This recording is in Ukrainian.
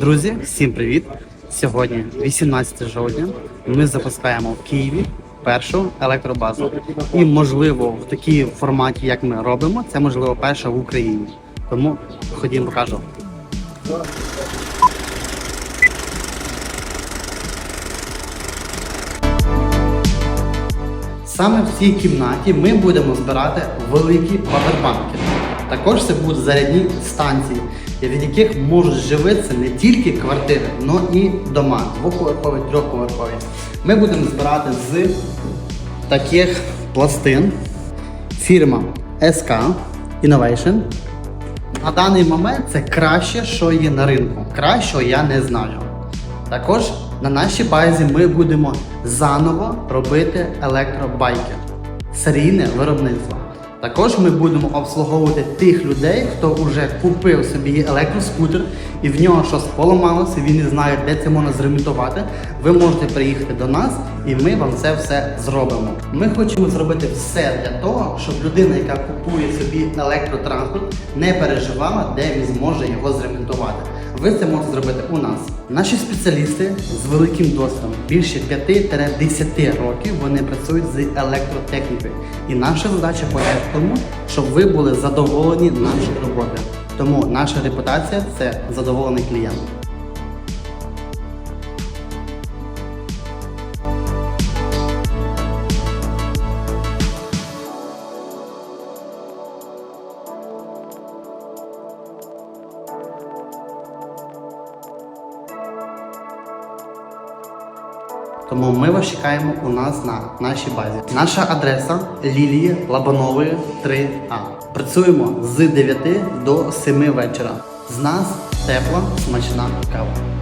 Друзі, всім привіт! Сьогодні 18 жовтня. Ми запускаємо в Києві першу електробазу. І можливо в такій форматі, як ми робимо, це можливо перша в Україні. Тому ходімо покажу. Саме в цій кімнаті ми будемо збирати великі павербанки. Також це будуть зарядні станції, від яких можуть живитися не тільки квартири, але і дома, двоповерхові, трьохповерхові. Ми будемо збирати з таких пластин фірма SK Innovation. На даний момент це краще, що є на ринку. Кращого я не знаю. Також на нашій базі ми будемо заново робити електробайки. Серійне виробництво. Також ми будемо обслуговувати тих людей, хто вже купив собі електроскутер і в нього щось поламалося, він не знає, де це можна зремонтувати. Ви можете приїхати до нас і ми вам це все зробимо. Ми хочемо зробити все для того, щоб людина, яка купує собі електротранспорт, не переживала, де він зможе його зремонтувати. Ви це можете зробити у нас. Наші спеціалісти з великим досвідом, більше 5-10 років, вони працюють з електротехнікою. І наша задача полягає в тому, щоб ви були задоволені нашою роботою. Тому наша репутація це задоволений клієнт. Тому ми вас чекаємо у нас на нашій базі. Наша адреса Лілії Лабанової 3А. Працюємо з 9 до 7 вечора. З нас тепла, смачна кава.